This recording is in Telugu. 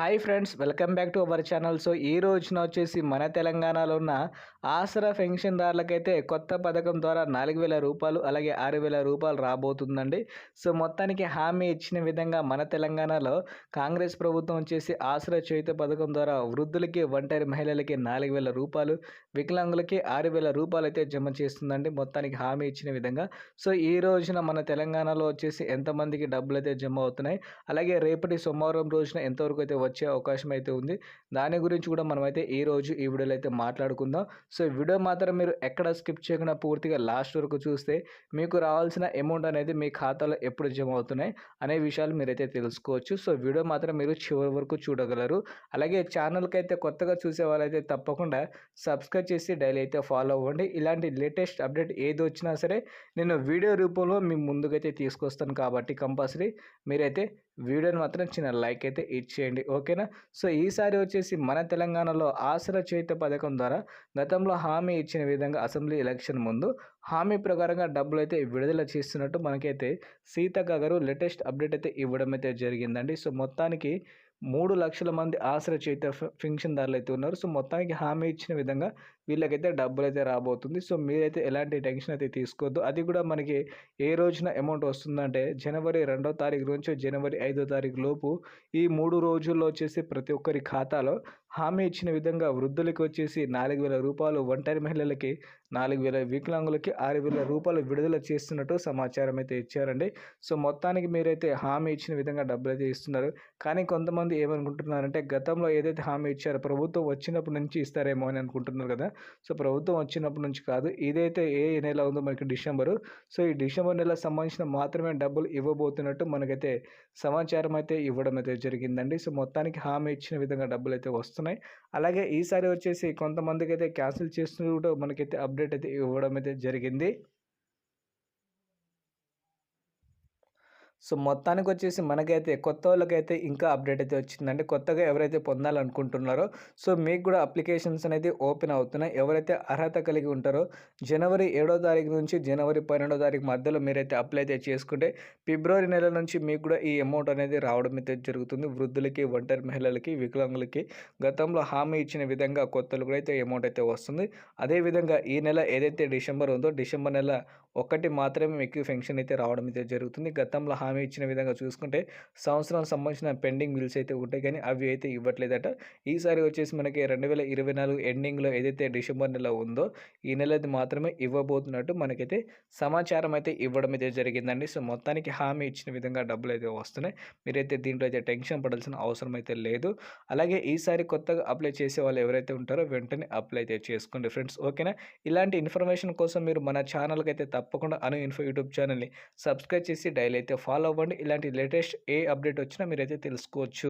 Hi friends welcome back to our channel. So ఈ రోజున వచ్చేసి మన తెలంగాణలో ఉన్న ఆసరా పెన్షన్దారులకైతే కొత్త పథకం ద్వారా నాలుగు వేల రూపాయలు అలాగే ఆరు వేల రూపాయలు రాబోతుందండి. సో మొత్తానికి హామీ ఇచ్చిన విధంగా మన తెలంగాణలో కాంగ్రెస్ ప్రభుత్వం వచ్చేసి ఆసరా చేయుత పథకం ద్వారా వృద్ధులకి ఒంటరి మహిళలకి నాలుగు వేల రూపాయలు వికలాంగులకి ఆరు వేల రూపాయలు అయితే జమ చేస్తుందండి మొత్తానికి హామీ ఇచ్చిన విధంగా. సో ఈ రోజున మన తెలంగాణలో వచ్చేసి ఎంతమందికి డబ్బులు అయితే జమ అవుతున్నాయి అలాగే రేపటి సోమవారం రోజున ఎంతవరకు అయితే వచ్చే అవకాశం అయితే ఉంది. దాని గురించి కూడా మనమైతే ఈ రోజు ఈ వీడియోలో అయితే మాట్లాడుకుందాం. సో వీడియో మాత్రం మీరు ఎక్కడ స్కిప్ చేయకుండా పూర్తిగా లాస్ట్ వరకు చూస్తే మీకు రావాల్సిన అమౌంట్ అనేది మీ ఖాతాలో ఎప్పుడు జమ అవుతున్నాయి అనే విషయాలు మీరైతే తెలుసుకోవచ్చు. సో వీడియో మాత్రం మీరు చివరి వరకు చూడగలరు. అలాగే ఛానల్కి అయితే కొత్తగా చూసే వాళ్ళైతే తప్పకుండా సబ్స్క్రైబ్ చేసి డైలీ అయితే ఫాలో అవ్వండి. ఇలాంటి లేటెస్ట్ అప్డేట్ ఏది వచ్చినా సరే నేను వీడియో రూపంలో మీ ముందుకైతే తీసుకొస్తాను కాబట్టి కంపల్సరీ మీరైతే వీడియోని మాత్రం చిన్న లైక్ అయితే ఇచ్చేయండి ఓకేనా? సో ఈసారి వచ్చేసి మన తెలంగాణలో ఆసర చేత పథకం ద్వారా గతంలో హామీ ఇచ్చిన విధంగా అసెంబ్లీ ఎలక్షన్ ముందు హామీ ప్రకారంగా డబ్బులు అయితే విడుదల చేస్తున్నట్టు మనకైతే సీతక్క గారు లేటెస్ట్ అప్డేట్ అయితే ఇవ్వడం అయితే జరిగిందండి. సో మొత్తానికి మూడు లక్షల మంది ఆశ్రయ చేత పెన్షన్దారులు అయితే ఉన్నారు. సో మొత్తానికి హామీ ఇచ్చిన విధంగా వీళ్ళకైతే డబ్బులు అయితే రాబోతుంది. సో మీరైతే ఎలాంటి టెన్షన్ అయితే తీసుకోవద్దు. అది కూడా మనకి ఏ రోజున అమౌంట్ వస్తుందంటే జనవరి రెండో తారీఖు నుంచి జనవరి ఐదో తారీఖు లోపు ఈ మూడు రోజుల్లో వచ్చేసి ప్రతి ఒక్కరి ఖాతాలో హామీ ఇచ్చిన విధంగా వృద్ధులకి వచ్చేసి నాలుగు వేల రూపాయలు ఒంటరి మహిళలకి నాలుగు వేల వికలాంగులకి ఆరు వేల రూపాయలు విడుదల చేస్తున్నట్టు సమాచారం అయితే ఇచ్చారండి. సో మొత్తానికి మీరైతే హామీ ఇచ్చిన విధంగా డబ్బులు అయితే ఇస్తున్నారు. కానీ కొంతమంది ఏమనుకుంటున్నారంటే గతంలో ఏదైతే హామీ ఇచ్చారో ప్రభుత్వం వచ్చినప్పటి నుంచి ఇస్తారేమో అని అనుకుంటున్నారు కదా. సో ప్రభుత్వం వచ్చినప్పటి నుంచి కాదు ఇదైతే ఏ నెల ఉందో మనకి డిసెంబరు. సో ఈ డిసెంబర్ నెల సంబంధించిన మాత్రమే డబ్బులు ఇవ్వబోతున్నట్టు మనకైతే సమాచారం అయితే ఇవ్వడం అయితే జరిగిందండి. సో మొత్తానికి హామీ ఇచ్చిన విధంగా డబ్బులు అయితే వస్తున్నాయి. అలాగే ఈసారి వచ్చేసి కొంతమందికి అయితే క్యాన్సిల్ చేస్తున్నట్టు మనకైతే అప్డేట్ అప్డేట్ అయితే ఇవ్వడం అయితే జరిగింది. సో మొత్తానికి వచ్చేసి మనకైతే కొత్త వాళ్ళకైతే ఇంకా అప్డేట్ అయితే వచ్చిందండి. కొత్తగా ఎవరైతే పొందాలనుకుంటున్నారో సో మీకు కూడా అప్లికేషన్స్ అనేది ఓపెన్ అవుతున్నాయి. ఎవరైతే అర్హత కలిగి ఉంటారో జనవరి ఏడో తారీఖు నుంచి జనవరి పన్నెండో తారీఖు మధ్యలో మీరైతే అప్లై అయితే చేసుకుంటే ఫిబ్రవరి నెల నుంచి మీకు కూడా ఈ అమౌంట్ అనేది రావడం అయితే జరుగుతుంది. వృద్ధులకి ఒంటరి మహిళలకి వికలాంగులకి గతంలో హామీ ఇచ్చిన విధంగా కొత్తలు కూడా అయితే అమౌంట్ అయితే వస్తుంది. అదేవిధంగా ఈ నెల ఏదైతే డిసెంబర్ ఉందో డిసెంబర్ నెల ఒకటి మాత్రమే మీకు ఫెన్షన్ అయితే రావడం అయితే జరుగుతుంది. గతంలో హామీ ఇచ్చిన విధంగా చూసుకుంటే సంవత్సరం సంబంధించిన పెండింగ్ బిల్స్ అయితే ఉంటాయి కానీ అవి అయితే ఇవ్వట్లేదట. ఈసారి వచ్చేసి మనకి రెండు వేల ఇరవై నాలుగు ఎండింగ్లో ఏదైతే డిసెంబర్ నెల ఉందో ఈ నెలది మాత్రమే ఇవ్వబోతున్నట్టు మనకైతే సమాచారం అయితే ఇవ్వడం అయితే జరిగిందండి. సో మొత్తానికి హామీ ఇచ్చిన విధంగా డబ్బులు అయితే వస్తున్నాయి. మీరైతే దీంట్లో అయితే టెన్షన్ పడాల్సిన అవసరం అయితే లేదు. అలాగే ఈసారి కొత్తగా అప్లై చేసే వాళ్ళు ఎవరైతే ఉంటారో వెంటనే అప్లై అయితే చేసుకోండి ఫ్రెండ్స్. ఓకేనా? ఇలాంటి ఇన్ఫర్మేషన్ కోసం మీరు మన ఛానల్కి అయితే తప్పకుండా అను ఇన్ఫో యూట్యూబ్ ఛానల్ని సబ్స్క్రైబ్ చేసి డైలీ అయితే ఫాలో అవ్వండి. ఇలాంటి లేటెస్ట్ ఏ అప్డేట్ వచ్చినా మీరైతే తెలుసుకోవచ్చు.